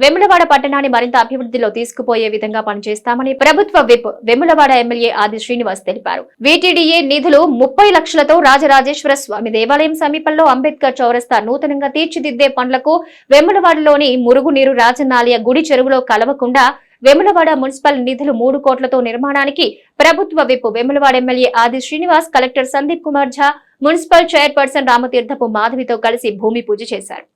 వెములవాడ పట్టణాన్ని మరింత అభివృద్ధిలో తీసుకుపోయే విధంగా పనిచేస్తామని ప్రభుత్వ విప్ వెములవాడ ఎమ్మెల్యే ఆది శ్రీనివాస్ తెలిపారు. వీటీడీఏ నిధులు ముప్పై లక్షలతో రాజరాజేశ్వర స్వామి దేవాలయం సమీపంలో అంబేద్కర్ చౌరస్తా నూతనంగా తీర్చిదిద్దే పనులకు వెములవాడలోని మురుగునీరు రాజనాలయ గుడి చెరువులో కలవకుండా వెములవాడ మున్సిపల్ నిధులు మూడు కోట్లతో నిర్మాణానికి ప్రభుత్వ whip Vemulawada MLA Adi Srinivas collector Sandeep Kumar Jha municipal chairperson Ramatheerthapu మాధవితో కలిసి భూమి పూజ చేశారు.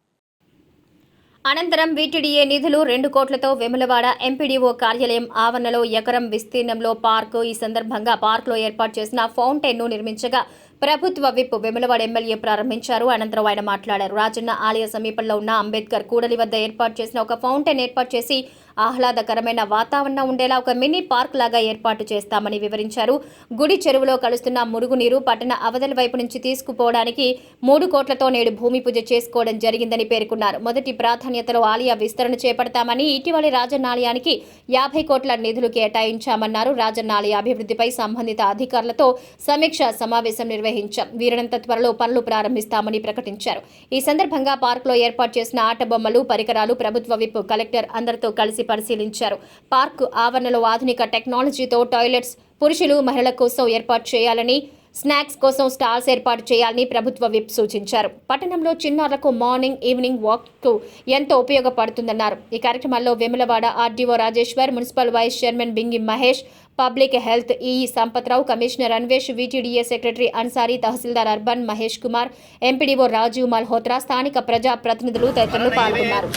అనంతరం వీటీడీఏ నిధులు రెండు కోట్లతో వెములవాడ ఎంపీడీఓ కార్యాలయం ఆవరణలో ఎకరం విస్తీర్ణంలో పార్కు ఈ సందర్భంగా పార్కులో ఏర్పాటు చేసిన ఫౌంటైన్ను నిర్మించగా ప్రభుత్వ విప్ వెములవాడ ఎమ్మెల్యే ప్రారంభించారు. అనంతరం ఆయన మాట్లాడారు. రాజన్న ఆలయ సమీపంలో ఉన్న అంబేద్కర్ కూడలి వద్ద ఏర్పాటు చేసిన ఒక ఫౌంటైన్ ఏర్పాటు చేసి ఆహ్లాదకరమైన వాతావరణం ఉండేలా ఒక మినీ పార్క్ లాగా ఏర్పాటు చేస్తామని వివరించారు. గుడి చెరువులో కలుస్తున్న మురుగునీరు పట్టణ అవతల వైపు నుంచి తీసుకుపోవడానికి మూడు కోట్లతో నేడు భూమి పూజ చేసుకోవడం జరిగిందని పేర్కొన్నారు. మొదటి ప్రాధాన్యతలో ఆలయ విస్తరణ చేపడతామని ఇటీవలి రాజన్న ఆలయానికి యాభై కోట్ల నిధులు కేటాయించామన్నారు. రాజన్న ఆలయ అభివృద్ధిపై సంబంధిత అధికారులతో సమీక్ష సమావేశం నిర్వహించాం. వీరినంత త్వరలో పనులు ప్రారంభిస్తామని ప్రకటించారు. ఈ సందర్భంగా పార్కులో ఏర్పాటు చేసిన ఆట బొమ్మలు పరికరాలు ప్రభుత్వ విప్ కలెక్టర్ అందరితో కలిసి పరిశీలించారు. పార్కు ఆవరణలో ఆధునిక టెక్నాలజీతో టాయిలెట్స్ పురుషులు మహిళల కోసం ఏర్పాటు చేయాలని స్నాక్స్ కోసం స్టాల్స్ ఏర్పాటు చేయాలని ప్రభుత్వ విప్ సూచించారు పట్టణంలో చిన్నారులకు మార్నింగ్ ఈవినింగ్ వాక్కు ఎంతో ఉపయోగపడుతుందన్నారు ఈ కార్యక్రమాల్లో Vemulawada RDO Rajeshwar municipal vice chairman Bingi Mahesh public health EE Sampath Rao commissioner Anvesh VTDA secretary Ansari tahsildar urban Mahesh Kumar MPDO Rajiv Malhotra స్థానిక ప్రజా ప్రతినిధులు తదితరులు పాల్గొన్నారు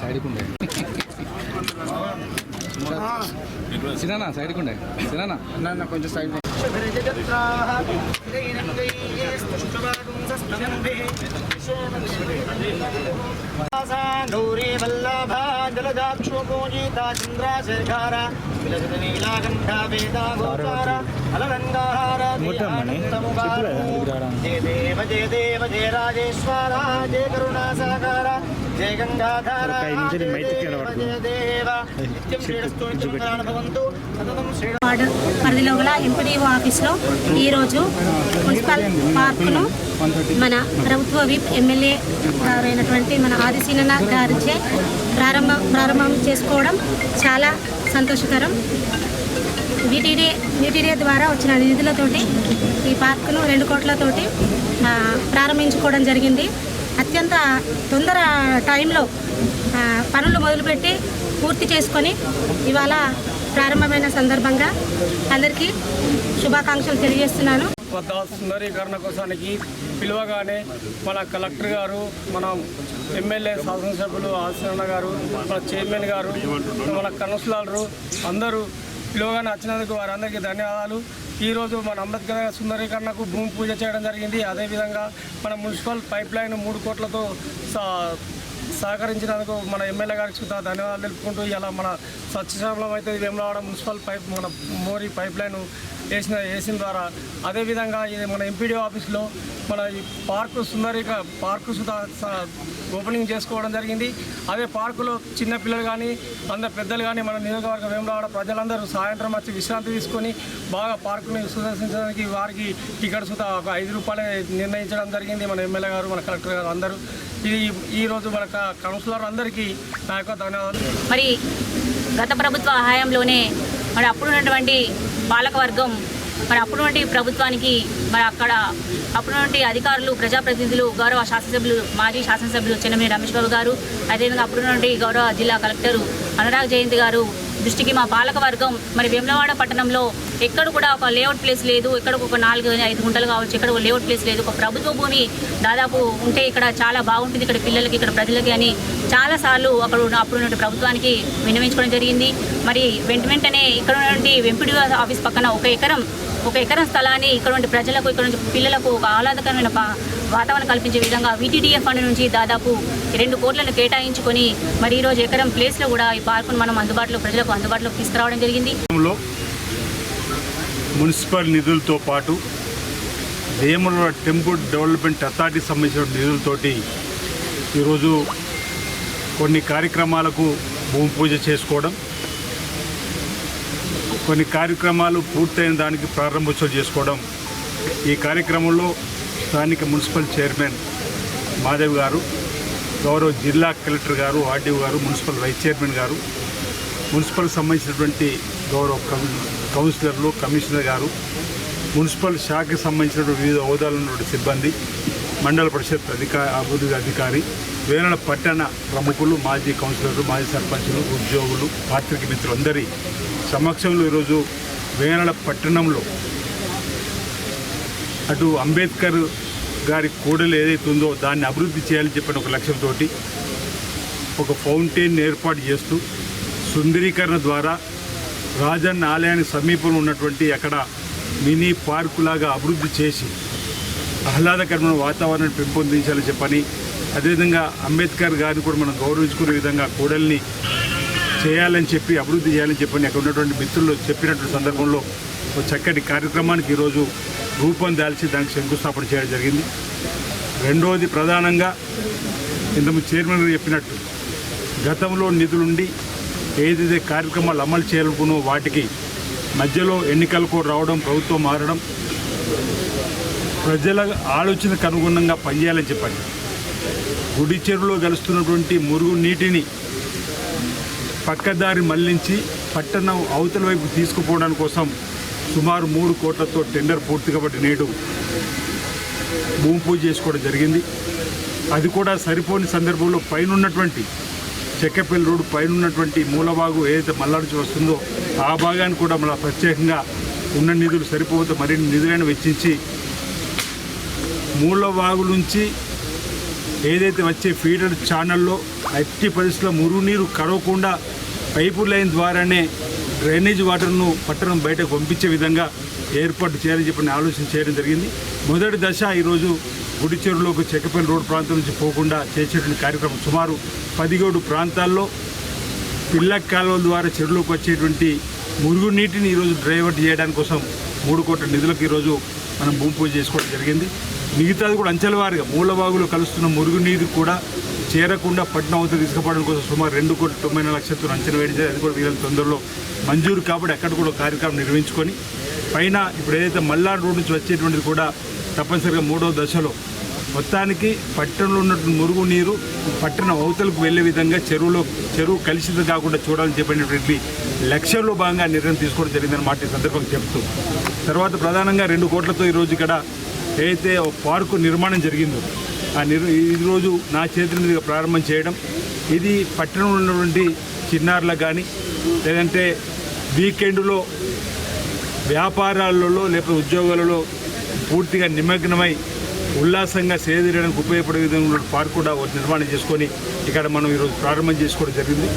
సైడ్కి ఉండే సినానా సైడ్కి ఉండే సినానా నన్న కొంచెం సైడ్ గౌరీ వల్లభా జలజాక్షో పూజిత చంద్రాశేఖర విలసిత నీలాకంఠ వేద గోచార అలరంగాహార జయ దేవ జయ దేవ జయ రాజేశ్వర జయ కరుణా వార్డు పరిధిలో గల ఎంపీడీఓ ఆఫీస్లో ఈరోజు మున్సిపల్ పార్కును మన ప్రభుత్వ విప్ ఎమ్మెల్యే గారైనటువంటి మన ఆదిశీనన్న గారిచే ప్రారంభం ప్రారంభం చేసుకోవడం చాలా సంతోషకరం. వీటీడీ వీటీడీ ద్వారా వచ్చిన నిధులతోటి ఈ పార్కును రెండు కోట్లతోటి ఆ, ప్రారంభించుకోవడం జరిగింది. అత్యంత తొందర టైంలో పనులు మొదలుపెట్టి పూర్తి చేసుకొని ఇవాళ ప్రారంభమైన సందర్భంగా అందరికీ శుభాకాంక్షలు తెలియజేస్తున్నాను. వద్ద సుందరీకరణ కోసానికి పిలువగానే మన కలెక్టర్ గారు మన ఎమ్మెల్యే శాసనసభ్యులు ఆశరణ గారు మన చైర్మన్ గారు మన కౌన్సిలర్లు అందరూ పిలువగానే వచ్చినందుకు వారందరికీ ధన్యవాదాలు. ఈరోజు మన అంబేద్కర్ సుందరీకరణకు భూమి పూజ చేయడం జరిగింది. అదేవిధంగా మన మున్సిపల్ పైప్ లైన్ మూడు కోట్లతో సా- సహకరించినందుకు మన ఎమ్మెల్యే గారికి సుధా ధన్యవాదాలు తెలుపుకుంటూ ఇలా మన సత్యశ్యామలం అయితే వేములవాడ మున్సిపల్ పైప్ మన మోరీ పైప్ లైన్ వేసిన వేసిన ద్వారా అదేవిధంగా ఇది మన ఎంపీడీ ఆఫీస్లో మన ఈ పార్కు సుందరిక పార్కు సుధా స- ఓపెనింగ్ చేసుకోవడం జరిగింది. అదే పార్కులో చిన్నపిల్లలు కానీ అందరు పెద్దలు కానీ మన నియోజకవర్గ వేములవాడ ప్రజలందరూ సాయంత్రం వచ్చి విశ్రాంతి తీసుకొని బాగా పార్కుని సుదర్శించడానికి వారికి టికెట్ సుధా ఒక ఐదు రూపాయలే నిర్ణయించడం జరిగింది మన ఎమ్మెల్యే గారు మన కలెక్టర్ గారు అందరూ. ఇది ఈరోజు మన కౌన్సిలర్ అందరికీ నా యొక్క ధన్యవాదాలు. మరి గత ప్రభుత్వ హయాంలోనే మరి అప్పుడున్నటువంటి పాలకవర్గం మరి అప్పుడున్నటువంటి ప్రభుత్వానికి మరి అక్కడ అప్పుడున్నటువంటి అధికారులు ప్రజాప్రతినిధులు గౌరవ శాసనసభ్యులు మాజీ శాసనసభ్యులు చెన్నమనేని రమేష్ బాబు గారు అదేవిధంగా అప్పుడున్నటువంటి గౌరవ జిల్లా కలెక్టరు అనురాగ్ జయంతి గారు దృష్టికి మా పాలకవర్గం మరి వేములవాడ పట్టణంలో ఎక్కడ కూడా ఒక లేఅవుట్ ప్లేస్ లేదు. ఎక్కడ ఒక నాలుగు ఐదు గుంటలు కావచ్చు ఎక్కడ ఒక లేఅవుట్ ప్లేస్ లేదు. ఒక ప్రభుత్వ భూమి దాదాపు ఉంటే ఇక్కడ చాలా బాగుంటుంది. ఇక్కడ పిల్లలకి ఇక్కడ ప్రజలకి అని చాలాసార్లు అక్కడ అప్పుడు ఉన్న ప్రభుత్వానికి విన్నవించుకోవడం జరిగింది. మరి వెంట వెంటనే ఇక్కడ ఉన్నటువంటి వెంపిడి ఆఫీస్ పక్కన ఒక ఎకరం ఒక ఎకరం స్థలాన్ని ఇక్కడ ప్రజలకు ఇక్కడ నుంచి పిల్లలకు ఒక ఆహ్లాదకరమైన వాతావరణం కల్పించే విధంగా వీటీడీఎఫ్ ఫండ్ నుంచి దాదాపు రెండు కోట్లను కేటాయించుకొని మరి ఈరోజు ఎకరం ప్లేస్లో కూడా ఈ పార్కును మనం అందుబాటులో ప్రజలకు అందుబాటులోకి తీసుకురావడం జరిగింది. మున్సిపల్ నిధులతో పాటు వేముల టెంపుల్ డెవలప్మెంట్ అథారిటీకి సంబంధించిన నిధులతోటి ఈరోజు కొన్ని కార్యక్రమాలకు భూమి పూజ చేసుకోవడం కొన్ని కార్యక్రమాలు పూర్తయిన దానికి ప్రారంభోత్సవం చేసుకోవడం ఈ కార్యక్రమంలో స్థానిక మున్సిపల్ చైర్మన్ మాధవ్ గారు గౌరవ జిల్లా కలెక్టర్ గారు ఆర్డీఓ గారు మున్సిపల్ వైస్ చైర్మన్ గారు మున్సిపల్ సంబంధించినటువంటి గౌరవ కౌన్సిలర్లు కమిషనర్ గారు మున్సిపల్ శాఖకు సంబంధించినటువంటి వివిధ హోదాలో ఉన్నటువంటి సిబ్బంది మండల పరిషత్ అధికారి అభివృద్ధి అధికారి వేనల పట్టణ ప్రముఖులు మాజీ కౌన్సిలర్లు మాజీ సర్పంచులు ఉద్యోగులు పాత్రిక మిత్రులందరి సమక్షంలో ఈరోజు వేనల పట్టణంలో అటు అంబేద్కర్ గారి కూడలు ఏదైతే ఉందో దాన్ని అభివృద్ధి చేయాలని చెప్పిన ఒక లక్ష్యంతో ఒక ఫౌంటైన్ ఏర్పాటు చేస్తూ సుందరీకరణ ద్వారా రాజన్న ఆలయానికి సమీపంలో ఉన్నటువంటి అక్కడ మినీ పార్కు లాగా అభివృద్ధి చేసి ఆహ్లాదకరమైన వాతావరణాన్ని పెంపొందించాలని చెప్పని అదేవిధంగా అంబేద్కర్ గారిని కూడా మనం గౌరవించుకునే విధంగా కూడల్ని చేయాలని చెప్పి అభివృద్ధి చేయాలని చెప్పని అక్కడ ఉన్నటువంటి మిత్రులు చెప్పినటువంటి సందర్భంలో ఒక చక్కటి కార్యక్రమానికి ఈరోజు రూపం దాల్చి దానికి శంకుస్థాపన చేయడం జరిగింది. రెండవది ప్రధానంగా ఇంతకు చైర్మన్ గారు చెప్పినట్టు గతంలో నిధులుండి ఏదైతే కార్యక్రమాలు అమలు చేయాలనుకున్నో వాటికి మధ్యలో ఎన్నికలు కూడా రావడం ప్రభుత్వం మారడం ప్రజల ఆలోచనకు అనుగుణంగా పనిచేయాలని చెప్పండి గుడి చెరువులో కలుస్తున్నటువంటి మురుగు నీటిని పక్కదారి మళ్ళించి పట్టణం అవతల వైపు తీసుకుపోవడం కోసం సుమారు మూడు కోట్లతో టెండర్ పూర్తి కాబట్టి నేడు భూమి పూజ చేసుకోవడం జరిగింది. అది కూడా సరిపోని సందర్భంలో పైన ఉన్నటువంటి చెక్కపల్లి రోడ్డు పైన ఉన్నటువంటి మూలబాగు ఏదైతే మల్లాడుచు వస్తుందో ఆ భాగాన్ని కూడా మన ప్రత్యేకంగా ఉన్న నిధులు సరిపోతే మరిన్ని నిధులను వెచ్చించి మూలబాగు నుంచి ఏదైతే వచ్చే ఫీడర్ ఛానల్లో అట్టి పరిస్థితుల్లో మురుగునీరు కరవకుండా పైపు లైన్ ద్వారానే డ్రైనేజ్ వాటర్ను పట్టణం బయటకు పంపించే విధంగా ఏర్పాటు చేయాలని చెప్పిన ఆలోచన చేయడం జరిగింది. మొదటి దశ ఈరోజు గుడి చెరువులోకి చెక్కపల్లి రోడ్డు ప్రాంతం నుంచి పోకుండా చేసేటువంటి కార్యక్రమం సుమారు పదిహేడు ప్రాంతాల్లో పిల్ల కాలువల ద్వారా చెరువులోకి వచ్చేటువంటి మురుగునీటిని ఈరోజు డ్రైవర్ట్ చేయడానికి కోసం మూడు కోట్ల నిధులకు ఈరోజు మనం భూమి పూజ చేసుకోవడం జరిగింది. మిగతాది కూడా అంచెల వారిగా మూలబాగులో కలుస్తున్న మురుగునీరు కూడా చేరకుండా పట్నం అవతల తీసుకుపోవడం కోసం సుమారు రెండు కోట్ల తొంభై నాలుగు లక్షలతో అంచనా వేయడం అది కూడా వీళ్ళ తొందరలో మంజూరు కాబట్టి అక్కడ కూడా కార్యక్రమం నిర్వహించుకొని పైన ఇప్పుడు ఏదైతే మల్లాడు రోడ్ నుంచి వచ్చేటువంటిది కూడా తప్పనిసరిగా మూడో దశలో మొత్తానికి పట్టణంలో ఉన్నటువంటి మురుగు నీరు పట్టణం అవతలకు వెళ్ళే విధంగా చెరువులో చెరువు కలిసిది కాకుండా చూడాలని చెప్పినటువంటి లక్ష్యంలో భాగంగా నిర్ణయం తీసుకోవడం జరిగిందని మాట ఈ సందర్భంగా చెప్తూ తర్వాత ప్రధానంగా రెండు కోట్లతో ఈరోజు ఇక్కడ ఏదైతే ఓ పార్కు నిర్మాణం జరిగిందో నిర్ ఈరోజు నా చేతుల మీదుగా ప్రారంభం చేయడం. ఇది పట్టణంలో ఉన్నటువంటి చిన్నారులకు కానీ లేదంటే వీకెండ్లో వ్యాపారాలలో లేకపోతే ఉద్యోగాలలో పూర్తిగా నిమగ్నమై ఉల్లాసంగా సేదీయడానికి ఉపయోగపడే విధంగా పార్క్ కూడా నిర్మాణం చేసుకొని ఇక్కడ మనం ఈరోజు ప్రారంభం చేసుకోవడం జరిగింది.